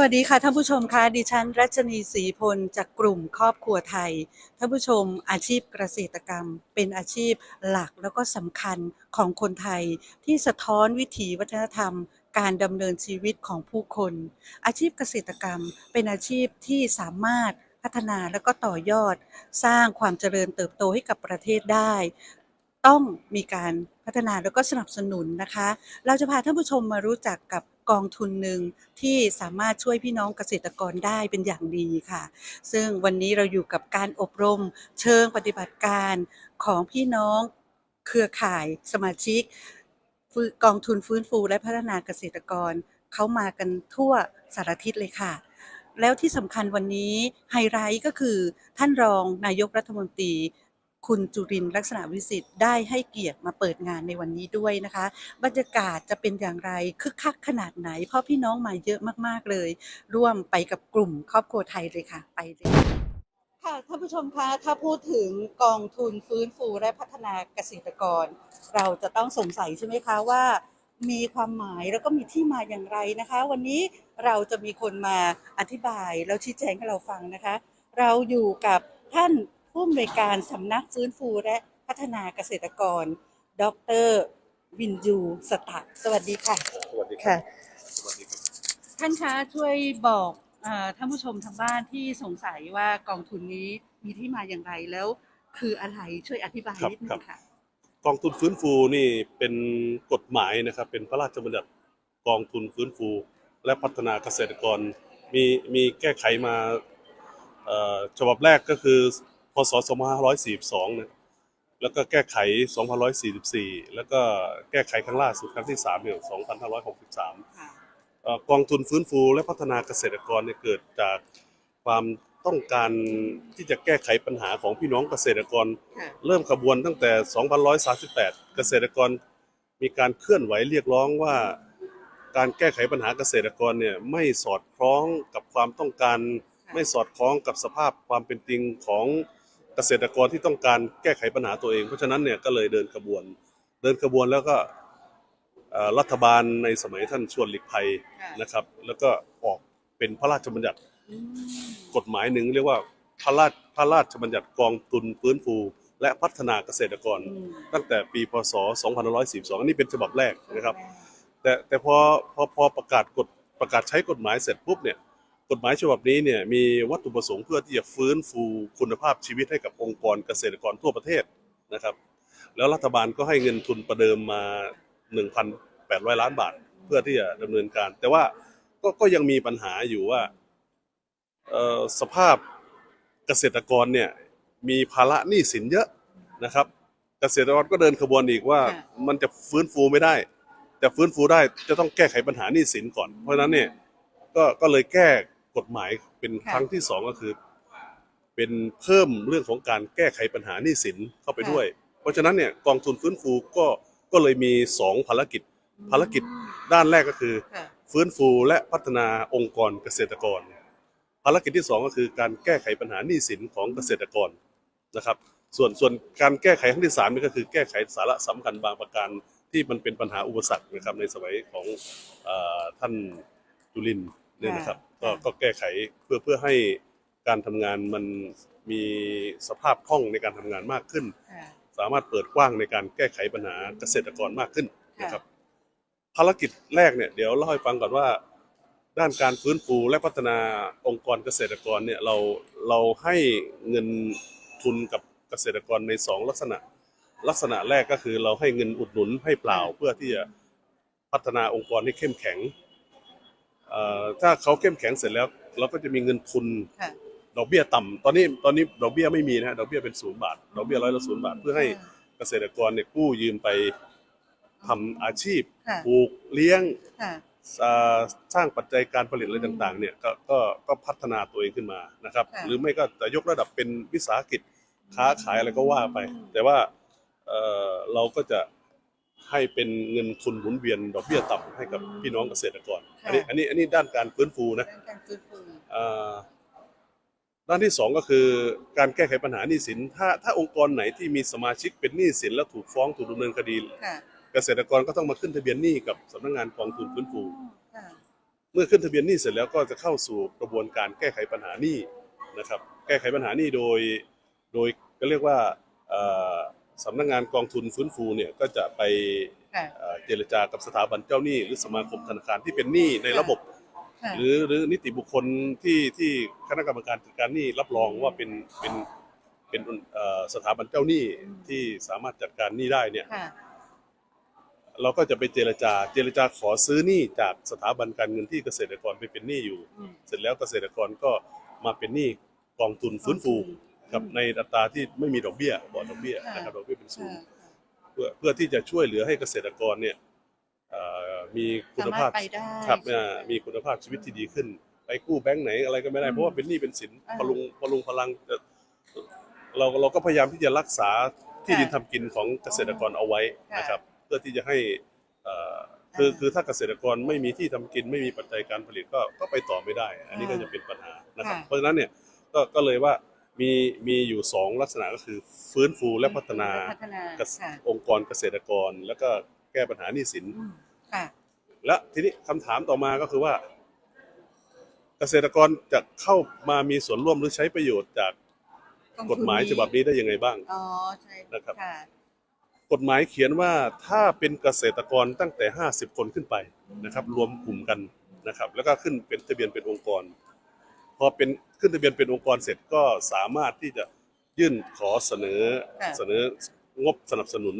วัสดีค่ะท่านผู้ชมคะดิฉัน รัชนีศรีพลจากกลุ่มครอบครัวไทยท่านผู้ชมอาชีพเกษตรกรรม เป็นอาชีพหลักแล้วก็สำคัญของคนไทย ที่สะท้อนวิถีวัฒนธรรม การดำเนินชีวิตของผู้คน อาชีพเกษตรกรรม เป็นอาชีพที่สามารถพัฒนาและก็ต่อยอด สร้างความเจริญเติบโตให้กับประเทศได้ ต้องมีการพัฒนาแล้วก็สนับสนุนนะคะ เราจะพาท่านผู้ชมมารู้จักกับ กองทุนหนึ่งที่สามารถช่วยพี่น้องเกษตรกรได้เป็นอย่างดีค่ะ ซึ่งวันนี้เราอยู่กับการอบรมเชิงปฏิบัติการของพี่น้องเครือข่ายสมาชิกกองทุนฟื้นฟูและพัฒนาเกษตรกรเขามากันทั่วสารทิศเลยค่ะ แล้วที่สำคัญวันนี้ไฮไลท์ก็คือท่านรองนายกรัฐมนตรี คุณจุรินลักษณะวิสิทธิ์ได้ให้เกียรติมาเปิดงานในวันนี้ด้วยนะคะ บรรยากาศจะเป็นอย่างไรคึกคักขนาดไหนเพราะพี่น้องมาเยอะมากๆเลย ร่วมไปกับกลุ่มครอบครัวไทยเลยค่ะ ไปเลย ค่ะท่านผู้ชมคะถ้าพูดถึงกองทุนฟื้นฟูและพัฒนาเกษตรกร เราจะต้องสงสัยใช่ไหมคะว่ามีความหมายแล้วก็มีที่มาอย่างไรนะคะ วันนี้เราจะมีคนมาอธิบายแล้วชี้แจงให้เราฟังนะคะ เราอยู่กับท่าน ผู้อำนวยการสำนักฟื้นฟูและพัฒนาเกษตรกร ดรวินยูสตะสวัสดีค่ะ สวัสดีครัค่ะบสวัสดีครับ ท่านคะช่วยบอกเอ่อท่านผู้ชมทางบ้านที่สงสัยว่ากองทุนนี้มีที่มาอย่างไรแล้ว คืออะไรช่วยอธิบายนิดนึงค่ะ กองทุนฟื้นฟูนี่เป็นกฎหมายนะครับ เป็นพระราชบัญญัติกองทุนฟื้นฟู และพัฒนาเกษตรกร มีมีแก้ไขมาเอ่อฉบับแรกก็คือพ ศ 2542 นะ แล้วก็แก้ไข 2544 แล้วก็แก้ไขครั้งล่าสุดครั้งที่3เนี่ย2563ค่ะเอ่อกองทุนฟื้นฟูและพัฒนาเกษตรกรเนี่ยเกิดจากความต้องการที่จะแก้ไขปัญหาของพี่น้องเกษตรกรค่ะเริ่มขบวนตั้งแต่ 2138 เกษตรกรมีการเคลื่อนไหวเรียกร้องว่าการแก้ไขปัญหาเกษตรกรเนี่ยไม่สอดคล้องกับความต้องการ ไม่สอดคล้องกับสภาพความเป็นจริงของเกษตรกรที่ต้องการแก้ไขปัญหาตัวเอง เพราะฉะนั้นเนี่ยก็เลยเดินขบวน เดินขบวนแล้วก็เอ่อรัฐบาลในสมัยท่านชวนหลีกภัยค่ะนะครับ แล้วก็ออกเป็นพระราชบัญญัติอืมกฎหมายหนึ่งเรียกว่าพระราชพระราชบัญญัติกองทุนฟื้นฟู และพัฒนาเกษตรกรอืมตั้งแต่ปีพศ 2542 อันนี้เป็นฉบับแรกนะครับ แต่แต่พอพอพอประกาศกฎประกาศใช้กฎหมายเสร็จปุ๊บเนี่ย กฎหมายฉบับนี้เนี่ยมีวัตถุประสงค์เพื่อที่จะฟื้นฟูคุณภาพชีวิตให้กับองค์กรเกษตรกรทั่วประเทศนะครับ แล้วรัฐบาลก็ให้เงินทุนประเดิมมา 1,800 ล้านบาท เพื่อที่จะดำเนินการ แต่ว่าก็ก็ยังมีปัญหาอยู่ว่าเอ่อสภาพเกษตรกรเนี่ยมีภาระหนี้สินเยอะนะครับ เกษตรกรก็เดินขบวนอีกว่าค่ะมันจะฟื้นฟูไม่ได้ แต่ฟื้นฟูได้จะต้องแก้ไขปัญหาหนี้สินก่อน เพราะฉะนั้นเนี่ยก็ก็เลยแก้ กฎหมายเป็นค่ะครั้งที่สองก็คือ เป็นเพิ่มเรื่องของการแก้ไขปัญหาหนี้สินเข้าไปด้วย เพราะฉะนั้นเนี่ยกองทุนฟื้นฟูก็ก็เลยมีสองภารกิจ ภารกิจด้านแรกก็คือค่ะฟื้นฟูและพัฒนาองค์กรเกษตรกร ภารกิจที่สองก็คือการแก้ไขปัญหาหนี้สินของเกษตรกรนะครับ ส่วนส่วนการแก้ไขครั้งที่สามนี่ก็คือแก้ไขสาระสำคัญบางประการที่มันเป็นปัญหาอุปสรรคนะครับในสมัยของเออท่านจุลินทร์ เนี่ยนะครับก็ค่ะ ก็แก้ไขเพื่อเพื่อให้การทำงานมันมีสภาพคล่องในการทำงานมากขึ้น ค่ะ สามารถเปิดกว้างในการแก้ไขปัญหาเกษตรกรมากขึ้นค่ะนะครับ ภารกิจแรกเนี่ยเดี๋ยวเล่าให้ฟังก่อนว่า ด้านการฟื้นฟูและพัฒนาองค์กรเกษตรกรเนี่ยเราเราให้เงินทุนกับเกษตรกรในสองลักษณะ ลักษณะแรกก็คือเราให้เงินอุดหนุนให้เปล่าเพื่อที่จะพัฒนาองค์กรให้เข้มแข็งเอ่อ ถ้าเขาเข้มแข็งเสร็จแล้ว เราก็จะมีเงินทุนค่ะดอกเบี้ยต่ำตอนนี้ตอนนี้ดอกเบี้ยไม่มีนะฮะดอกเบี้ยเป็นศูนย์บาทดอกเบี้ยร้อยละศูนย์บาท เพื่อให้เกษตรกรเนี่ยกู้ยืมไปทำอาชีพค่ะปลูกเลี้ยงค่ะเอ่อสร้างปัจจัยการผลิตอะไรต่าง ๆ เนี่ยก็ก็ก็พัฒนาตัวเองขึ้นมานะครับค่ะหรือไม่ก็จะยกระดับเป็นวิสาหกิจค้าขายอะไรก็ว่าไป แต่ว่าเอ่อเราก็จะ ให้เป็นเงินทุนหมุนเวียนดอกเบี้ยต่ำให้กับพี่น้องเกษตรกร อันนี้อันนี้อันนี้ด้านการฟื้นฟูนะด้านการฟื้นฟูเอ่อด้านที่สองก็คือการแก้ไขปัญหาหนี้สิน ถ้าถ้าองค์กรไหนที่มีสมาชิกเป็นหนี้สินแล้วถูกฟ้องถูกดำเนินคดีค่ะเกษตรกรก็ต้องมาขึ้นทะเบียนหนี้กับสำนักงานกองทุนฟื้นฟูค่ะเมื่อขึ้นทะเบียนหนี้เสร็จแล้วก็จะเข้าสู่กระบวนการแก้ไขปัญหาหนี้นะครับ แก้ไขปัญหาหนี้โดย โดยก็เรียกว่าเอ่อ สำนักงานกองทุนฟื้นฟูเนี่ยก็จะไปค่ะเอ่อเจรจากับสถาบันเจ้าหนี้ หรือสมาคมธนาคารที่เป็นหนี้ในระบบค่ะหรือหรือนิติบุคคลที่ที่คณะกรรมการจัดการหนี้รับรองว่าเป็นเป็นเป็นเอ่อสถาบันเจ้าหนี้ที่สามารถจัดการหนี้ได้เนี่ยค่ะเราก็จะไปเจรจา เจรจาขอซื้อหนี้จากสถาบันการเงินที่เกษตรกรไปเป็นหนี้อยู่อืมเสร็จแล้วเกษตรกรก็มาเป็นหนี้กองทุนฟื้นฟู กับในอัตราที่ไม่มีดอกเบี้ยบ่อดอกเบี้ยค่ะนะครับดอกเบี้ยเป็นศูค่ะนย์เพื่อเพื่อที่จะช่วยเหลือให้เกษตรกรเนี่ยเอ่อมีคุณภาพสามารถไปได้ครับใช่ไหมอ่ามีคุณภาพชีวิตที่ดีขึ้น ไปกู้แบงค์ไหนอะไรก็ไม่ได้อืมเพราะว่าเป็นหนี้เป็นสินอ่าพลุงพลุงพลังจะเราเราก็พยายามที่จะรักษาที่ดินทำกินของเกษตรกรเอาไว้ค่ะนะครับ เพื่อที่จะให้เอ่อคืออ่าคือถ้าเกษตรกรไม่มีที่ทำกินไม่มีปัจจัยการผลิตก็ก็ไปต่อไม่ได้ อันนี้ก็อ่าจะเป็นปัญหานะครับค่ะเพราะฉะนั้นเนี่ยก็ก็เลยว่า มีมีอยู่สองลักษณะก็คือฟื้นฟูและพัฒนาพัฒนาเกษค่ะองค์กรเกษตรกร แล้วก็แก้ปัญหาหนี้สิน อืมค่ะ และทีนี้คำถามต่อมาก็คือว่า เกษตรกรจะเข้ามามีส่วนร่วมหรือใช้ประโยชน์จากกฎหมายฉบับนี้ได้ยังไงบ้าง อ๋อใช่นะครับ ค่ะกฎหมายเขียนว่าถ้าเป็นเกษตรกรตั้งแต่ 50 คนขึ้นไปนะครับ รวมกลุ่มกันนะครับ แล้วก็ขึ้นเป็นทะเบียนเป็นองค์กร พอเป็นขึ้นทะเบียนเป็นองค์กรเสร็จก็สามารถที่จะยื่นขอเสนอค่ะเสนองบสนับสนุน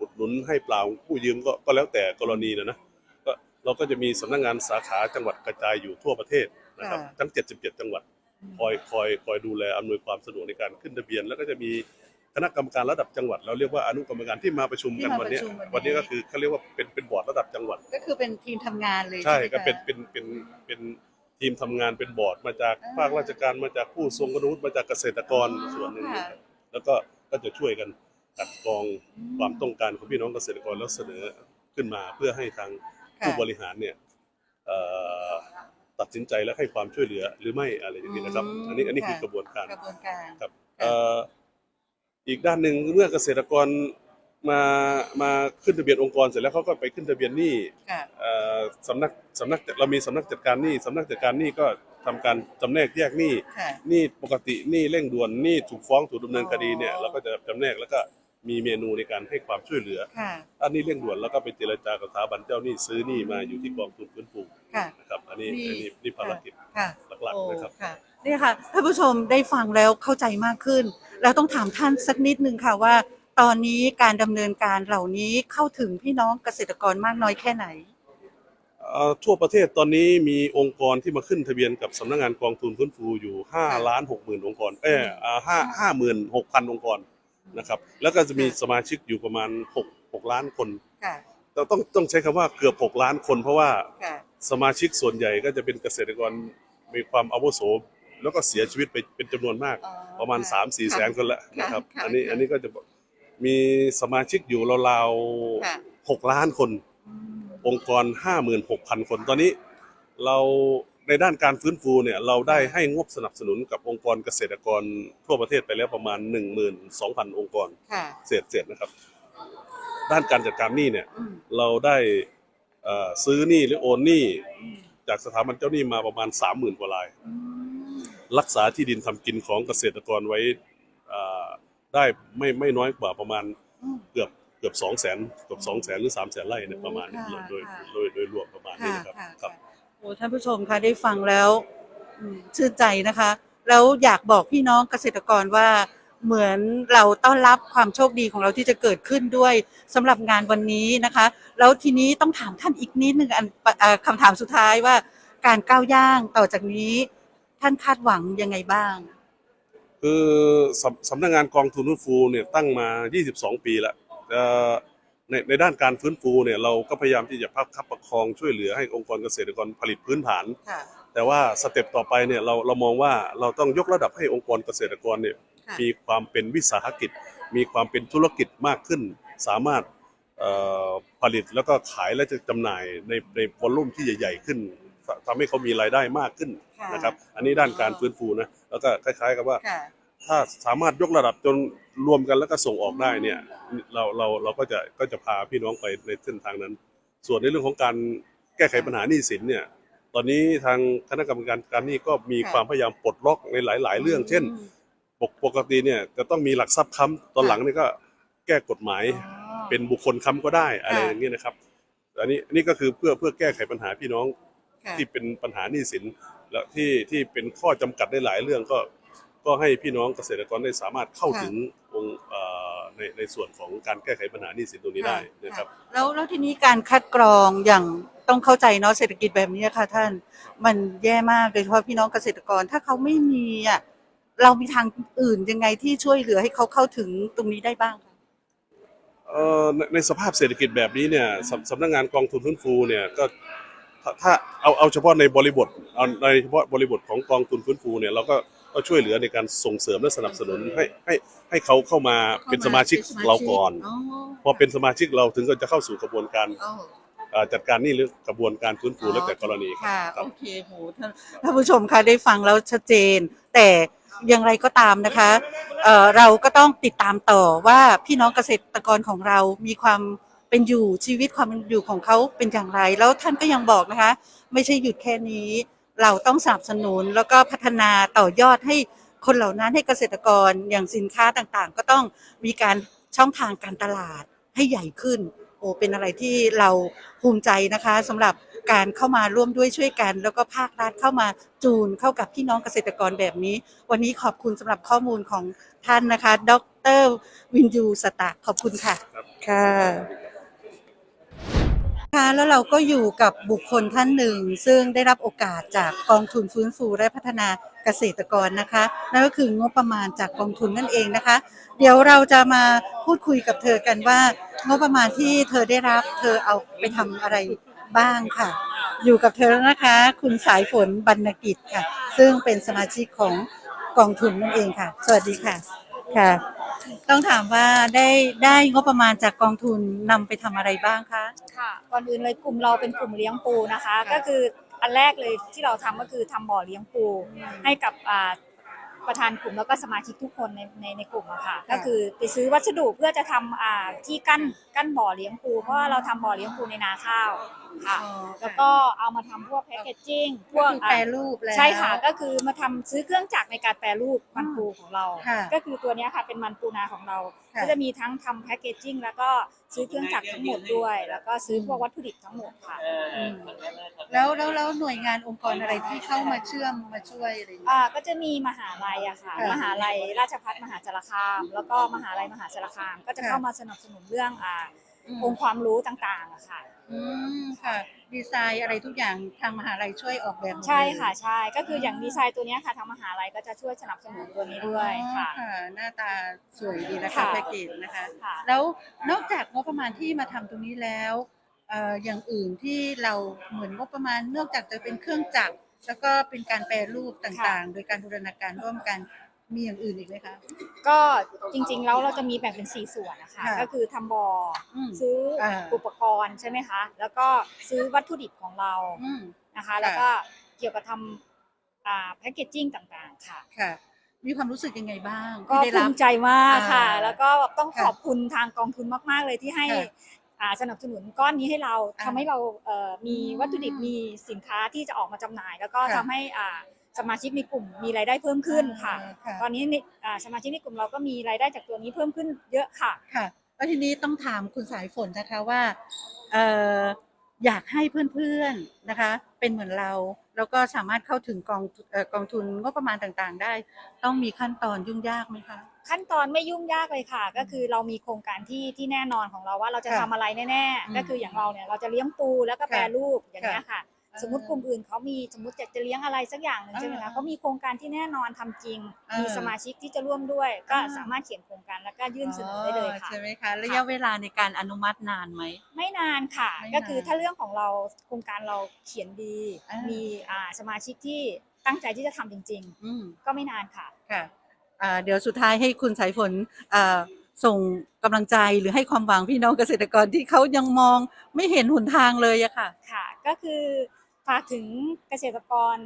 อุดหนุนให้เปล่าผู้ยืมก็ก็แล้วแต่กรณีนะนะก็เราก็จะมีสำนักงานสาขาจังหวัดกระจายอยู่ทั่วประเทศนะครับค่ะ ทั้ง 77 จังหวัด คอยคอยคอยดูแลอำนวยความสะดวกในการขึ้นทะเบียน แล้วก็จะมีคณะกรรมการระดับจังหวัด เราเรียกว่าอนุกรรมการที่มาประชุมกันที่มาวันเนี้ยประชุมวันนี้ วันนี้ก็คือเขาเรียกว่าเป็นเป็นบอร์ดระดับจังหวัด ก็คือเป็นทีมทำงานเลยใช่ไหมก็เป็นคะ เป็นเป็นเป็น ทีมทำงานเป็นบอร์ดมาจากอ่าภาคราชการมาจากผู้ทรงคุณวุฒิมาจากเกษตรกรอ๋อส่วนหนึ่งค่ะแล้วก็ก็จะช่วยกันกัดกรองอืมความต้องการของพี่น้องเกษตรกรแล้วเสนอขึ้นมาเพื่อให้ทางค่ะผู้บริหารเนี่ยเอ่อตัดสินใจและให้ความช่วยเหลือหรือไม่อะไรอย่างนี้นะครับ อืมอันนี้อันนี้คือค่ะกระบวนการ กระบวนการ ครับค่ะเอ่ออีกด้านหนึ่งเมื่อเกษตรกร มามาขึ้นทะเบียนองค์กรเสร็จแล้วเขาก็ไปขึ้นทะเบียนหนี้ค่ะ เอ่อสำนักสำนักเรามีสำนักจัดการหนี้สำนักจัดการหนี้ก็ทำการจำแนกแยกหนี้ค่ะ หนี้ปกติหนี้เร่งด่วนหนี้ถูกฟ้องถูกดำเนินคดีเนี่ยอ๋อ เราก็จะจำแนกแล้วก็มีเมนูในการให้ความช่วยเหลือ ค่ะ อันนี้เร่งด่วนแล้วก็ไปเจรจากับสถาบันเจ้าหนี้ซื้อหนี้มาอยู่ที่กองทุนฟื้นฟูค่ะ นะครับ อันนี้นี่อันนี้นี่ภารกิจค่ะ หลักโอ้ ๆนะครับ ค่ะ นี่ค่ะ ท่านผู้ชมได้ฟังแล้วเข้าใจมากขึ้น แล้วต้องถามท่านสักนิดนึงค่ะว่า ตอนนี้การดำเนินการเหล่านี้เข้าถึงพี่น้องเกษตรกรมากน้อยแค่ไหน เอ่อทั่วประเทศตอนนี้มีองค์กรที่มาขึ้นทะเบียนกับสำนักงานกองทุนฟื้นฟูอยู่5ล้าน6หมื่นองค์กรเออห้าห้าหมื่นหกพันองค์กรนะครับแล้วก็จะมีสมาชิกอยู่ประมาณ6 6ล้านคนค่ะ เราต้องต้องใช้คำว่าเกือบ6ล้านคนเพราะว่าค่ะ สมาชิกส่วนใหญ่ก็จะเป็นเกษตรกรมีความอาวุโสแล้วก็เสียชีวิตไปเป็นจำนวนมากอ๋อประมาณค่ะ3 4 แสนคนละนะครับ ค่ะอันนี้ค่ะอันนี้ก็จะ มีสมาชิกอยู่ราวค่ะๆ6ล้านคนอืมองค์กร 56,000 คนตอนนี้ เราในด้านการฟื้นฟูเนี่ยเราได้ให้งบสนับสนุนกับองค์กรเกษตรกรทั่วประเทศไปแล้วประมาณ 12,000 องค์กรค่ะเศษเศษนะครับ ด้านการจัดการหนี้เนี่ยอืมเราได้เอ่อซื้อหนี้หรือโอนหนี้อืมจากสถาบันเจ้าหนี้มาประมาณ 30,000 กว่าราย อืมรักษาที่ดินทำกินของเกษตรกรไว้เอ่อ ได้ไม่ไม่น้อยกว่าประมาณอืมเกือบเกือบ2 0 0 0 0 0เกือบ2 0 0 0 0 0หรือ3 0 0 0 0 0ไร่เนี่ยประมาณนี้ค่ะโดยค่ะโดยโดยรวมประมาณนี้ค่ะนะครับค่ะครับค่ะโอ้ท่านผู้ชมคะได้ฟังแล้วอืมชื่นใจนะคะ แล้วอยากบอกพี่น้องเกษตรกรว่าเหมือนเราต้อนรับความโชคดีของเราที่จะเกิดขึ้นด้วยสำหรับงานวันนี้นะคะ แล้วทีนี้ต้องถามท่านอีกนิดนึงอันเอ่อคำถามสุดท้ายว่า การก้าวย่างต่อจากนี้ ท่านคาดหวังยังไงบ้าง คือสำสำนักงานกองทุนฟื้นฟูเนี่ยตั้งมา 22 ปีแล้วเอ่อในในด้านการฟื้นฟูเนี่ยเราก็พยายามที่จะพักคับประคองช่วยเหลือให้องค์กรเกษตรกรผลิตพื้นฐานค่ะแต่ว่าสเต็ปต่อไปเนี่ยเราเรามองว่าเราต้องยกระดับให้องค์กรเกษตรกรเนี่ยค่ะมีความเป็นวิสาหกิจ มีความเป็นธุรกิจมากขึ้น สามารถเอ่อผลิตแล้วก็ขายและจะจำหน่ายในในวอลลุ่มที่ใหญ่ ๆ ขึ้นทำให้เขามีรายได้มากขึ้นค่ะนะครับ อันนี้ด้านการฟื้นฟูนะ แล้วก็คล้าย ๆ กับว่าค่ะ ถ้าสามารถยกระดับจนรวมกันแล้วก็ส่งออกได้เนี่ยเราเราเราก็จะก็จะพาพี่น้องไปในเส้นทางนั้น ส่วนในเรื่องของการแก้ไขปัญหาหนี้สินเนี่ยตอนนี้ทางคณะกรรมการการหนี้ก็มีค่ะความพยายามปลดล็อกในหลาย ๆ เรื่อง เช่นปกปกติเนี่ยจะต้องมีหลักทรัพย์ค้ำตอนหลังนี่ก็แก้กฎหมายอ๋อเป็นบุคคลค้ำก็ได้อะไรค่ะอย่างนี้นะครับอันนี้อันนี้ก็คือเพื่อเพื่อแก้ไขปัญหาพี่น้องค่ะที่เป็นปัญหาหนี้สิน และที่ที่เป็นข้อจำกัดได้หลายเรื่องก็ ก็ให้พี่น้องเกษตรกรได้สามารถเข้าค่ะถึงองค์เอ่อในในส่วนของการแก้ไขปัญหาหนี้สินตรงนี้ได้นะครับแล้วแล้วทีนี้การคัดกรองอย่างต้องเข้าใจเนาะเศรษฐกิจแบบนี้ค่ะท่านมันแย่มากโดยเฉพาะพี่น้องเกษตรกรถ้าเขาไม่มีอะเรามีทางอื่นยังไงที่ช่วยเหลือให้เขาเข้าถึงตรงนี้ได้บ้างคะเอ่อในในสภาพเศรษฐกิจแบบนี้เนี่ยสำสำนักงานกองทุนฟื้นฟูเนี่ยก็ถ้าถ้าเอาเอาเฉพาะในบริบทเอาในเฉพาะบริบทของกองทุนฟื้นฟูเนี่ยเราก็ ก็ช่วยเหลือในการส่งเสริมและสนับสนุนให้ให้ให้เขาเข้ามาเป็นสมาชิกเราก่อนพอเป็นสมาชิกเราถึงก็จะเข้าสู่กระบวนการอ๋อเอ่อจัดการหนี้หรือกระบวนการฟื้นฟูแล้วแต่กรณีครับค่ะครับโอเคโหท่านท่านผู้ชมคะได้ฟังแล้วชัดเจน แต่อย่างไรก็ตามนะคะเอ่อเราก็ต้องติดตามต่อว่าพี่น้องเกษตรกรของเรามีความเป็นอยู่ชีวิตความเป็นอยู่ของเขาเป็นอย่างไร แล้วท่านก็ยังบอกนะคะ ไม่ใช่หยุดแค่นี้ เราต้องสนับสนุนแล้วก็พัฒนาต่อยอดให้คนเหล่านั้นให้เกษตรกรอย่างสินค้าต่างๆ ก็ต้องมีการช่องทางการตลาดให้ใหญ่ขึ้น โอ้เป็นอะไรที่เราภูมิใจนะคะสำหรับการเข้ามาร่วมด้วยช่วยกัน แล้วก็ภาครัฐเข้ามาจูนเข้ากับพี่น้องเกษตรกรแบบนี้ วันนี้ขอบคุณสำหรับข้อมูลของท่านนะคะ ดรวินยูสตะขอบคุณค่ะครับค่ะ คะแล้วเราก็อยู่กับบุคคลท่านหนึ่ง ซึ่งได้รับโอกาสจากกองทุนฟื้นฟูและพัฒนาเกษตรกรนะคะ นั่นก็คืองบประมาณจากกองทุนนั่นเองนะคะ เดี๋ยวเราจะมาพูดคุยกับเธอกันว่า งบประมาณที่เธอได้รับ เธอเอาไปทำอะไรบ้างค่ะ อยู่กับเธอแล้วนะคะ คุณสายฝนบรรณกิจค่ะ ซึ่งเป็นสมาชิกของกองทุนนั่นเองค่ะ สวัสดีค่ะ ค่ะ ต้องถามว่าได้ได้งบประมาณจากกองทุนนำไปทำอะไรบ้างคะ ค่ะก่อนอื่นเลยกลุ่มเราเป็นกลุ่มเลี้ยงปูนะคะค่ะก็คืออันแรกเลยที่เราทำก็คือทำบ่อเลี้ยงปู ให้กับอ่า ประธานกลุ่มแล้วก็สมาชิกทุกคนในในในกลุ่มอะค่ะ ก็คือไปซื้อวัสดุเพื่อจะทำอ่าที่กั้นกั้นบ่อเลี้ยงปูเพราะว่าเราทำบ่อเลี้ยงปูในนาข้าวค่ะ อ๋อแล้วก็เอามาทำพวกแพคเกจจิ้งพก็วกคืออ่าแปรรูปแล้ว ใช่ค่ะก็คือมาทำซื้อเครื่องจักรในการแปรรูปมันปูของเรา ค่ะ ก็คือตัวเนี้ยค่ะเป็นมันปูนาของเราค่ะ ก็จะมีทั้งทำแพคเกจจิ้งแล้วก็ซื้อเครื่องจักรทั้งหมดด้วย แล้วก็ซื้อพวกวัตถุดิบทั้งหมดค่ะอืมแล้วแล้วแล้วหน่วยงานองค์กรอะไรที่เข้ามาเชื่อมมาช่วยอะไรอย่างเงี้ยอ่าก็จะมีมหาลัยอะค่ะค่ะมหาลัยราชภัฏมหาสารคาม แล้วก็มหาลัยมหาสารคาม ก็จะค่ะเข้ามาสนับสนุนเรื่องอ่าอืมองค์ความรู้ต่างๆอะค่ะ อืมค่ะ ดีไซน์อะไรทุกอย่างทางมหาลัยช่วยออกแบบหมดใช่เลยค่ะใช่ก็คืออย่างดีไซน์ตัวเนี้ยค่ะทางมหาลัยก็จะช่วยสนับสนุนตัวนี้ด้วยค่ะอ๋อหน้าตาสวยดีนะคะค่ะ แพ็กเกจนะคะ ค่ะ แล้วนอกจากงบประมาณที่มาทำตรงนี้แล้วเอ่ออย่างอื่นที่เราเหมือนงบประมาณนอกจากจะเป็นเครื่องจักรแล้วก็เป็นการแปรรูปต่างๆ โดยการบูรณาการร่วมกัน มีอย่างอื่นอีกไหมคะ ก็จริงๆแล้วเราจะมีแบ่งเป็นสี่ส่วนนะคะ ค่ะก็คือทำบ่ออมซื้ออ่าอุปกรณ์ใช่ไหมคะ แล้วก็ซื้อวัตถุดิบของเราอืม นะคะ แล้วก็เกี่ยวกับทำอ่าแพคเกจจิ้งต่างๆค่ะ ค่ะ มีความรู้สึกยังไงบ้างก็ที่ได้ภูรับ มิใจมากค่ะ อ่าแล้วก็ต้องค่ะขอบคุณทางกองทุนมาก ๆ เลยที่ให้ค่ะอ่าสนับสนุนก้อนนี้ให้เราอ่าทำให้เราเอ่อมีอืมวัตถุดิบมีสินค้าที่จะออกมาจำหน่าย แล้วก็ค่ะทำให้อ่า สมาชิกในกลุ่มมีรายได้เพิ่มขึ้นค่ะอ่าค่ะ ตอนนี้ในอ่าสมาชิกในกลุ่มเราก็มีรายได้จากตัวนี้เพิ่มขึ้นเยอะค่ะ ค่ะแล้วทีนี้ต้องถามคุณสายฝนนะคะว่าเอ่ออยากให้เพื่อนๆนะคะ เป็นเหมือนเรา แล้วก็สามารถเข้าถึงกองเอ่อกองทุนงบประมาณต่างๆ ได้ ต้องมีขั้นตอนยุ่งยากไหมคะ ขั้นตอนไม่ยุ่งยากเลยค่ะ ก็คือเรามีโครงการที่ที่แน่นอนของเราว่าเราจะค่ะทำอะไรแน่ อืมๆ ก็คืออย่างเราเนี่ยเราจะเลี้ยงปูแล้วก็แปรค่ะรูปอย่างเงี้ยค่ะอ่า สมมติกลุ่มอื่นเขามีสมมติจะจะเลี้ยงอะไรสักอย่างหนึ่งใช่ไหมอ่าคะเขามีโครงการที่แน่นอนทำจริงอ่ามีมีสมาชิกที่จะร่วมด้วย ก็อ่าสามารถเขียนโครงการแล้วก็ยื่นเสนอได้เลยค่ะใช่ไหมคะระยะเวลาในการอนุมัตินานไหมไม่นานค่ะไม่นานก็คือถ้าเรื่องของเราโครงการเราเขียนดี มีอ่าสมาชิกที่ตั้งใจที่จะทำจริงอืมๆก็ไม่นานค่ะค่ะอ่าเดี๋ยวสุดท้ายให้คุณสายฝนอ่าส่งกำลังใจหรือให้ความหวังพี่น้องเกษตรกรที่เขายังมองไม่เห็นหนทางเลยอะค่ะ ค่ะ ก็คือ ฝากถึงเกษตรกร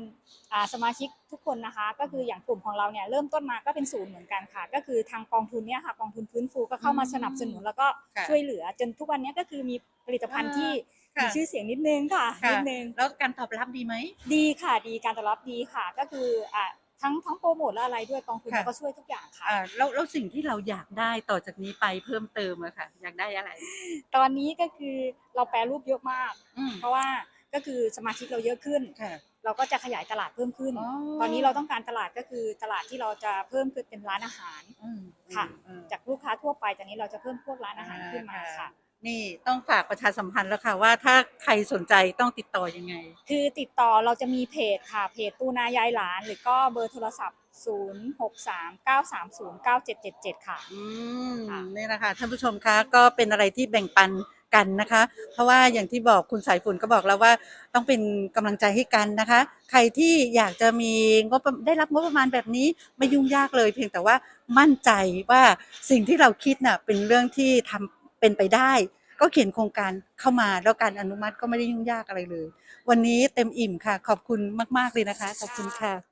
อ่าสมาชิกทุกคนนะคะ ก็คืออย่างกลุ่มของเราเนี่ยเริ่มต้นมาก็เป็นศูนย์เหมือนกันค่ะ ก็คือทางกองทุนเนี่ยค่ะกองทุนฟื้นฟูก็เข้ามาอืมสนับสนุนแล้วก็ค่ะช่วยเหลือจนทุกวันนี้ก็คือมีผลิตภัณฑ์อ่าที่ค่ะมีชื่อเสียงนิดนึงค่ะค่ะนิดนึงแล้วการตอบรับดีไหมดีค่ะดีการตอบรับดีค่ะ ก็คืออ่าทั้งทั้งโปรโมทและอะไรด้วยกองทุนค่ะเราก็ช่วยทุกอย่างค่ะอ่าแล้วแล้วสิ่งที่เราอยากได้ต่อจากนี้ไปเพิ่มเติมอะค่ะ อยากได้อะไร ตอนนี้ก็คือเราแปรรูปเยอะมากอืมเพราะว่า ก็คือสมาชิกเราเยอะขึ้น ค่ะ เราก็จะขยายตลาดเพิ่มขึ้น อ๋อ ตอนนี้เราต้องการตลาดก็คือตลาดที่เราจะเพิ่มขึ้นเป็นร้านอาหาร อืมค่ะ อืม จากลูกค้าทั่วไปตอนนี้เราจะเพิ่มพวกร้านอาหารขึ้นมาค่ะ นี่ต้องฝากประชาสัมพันธ์แล้วค่ะว่าถ้าใครสนใจต้องติดต่อยังไง คือติดต่อเราจะมีเพจค่ะ เพจปูนายายหลาน หรือก็เบอร์โทรศัพท์ 0 6 3 9 3 0 9 7 7 7 ค่ะ อืมค่ะ นี่นะคะท่านผู้ชมคะก็เป็นอะไรที่แบ่งปัน กันนะคะ เพราะว่าอย่างที่บอกคุณสายฝนก็บอกแล้วว่าต้องเป็นกำลังใจให้กันนะคะ ใครที่อยากจะมีงบได้รับงบประมาณแบบนี้ไม่ยุ่งยากเลย เพียงแต่ว่ามั่นใจว่าสิ่งที่เราคิดน่ะเป็นเรื่องที่ทำเป็นไปได้ ก็เขียนโครงการเข้ามาแล้วการอนุมัติก็ไม่ได้ยุ่งยากอะไรเลย วันนี้เต็มอิ่มค่ะ ขอบคุณมาก ๆเลยนะคะ ขอบคุณค่ะ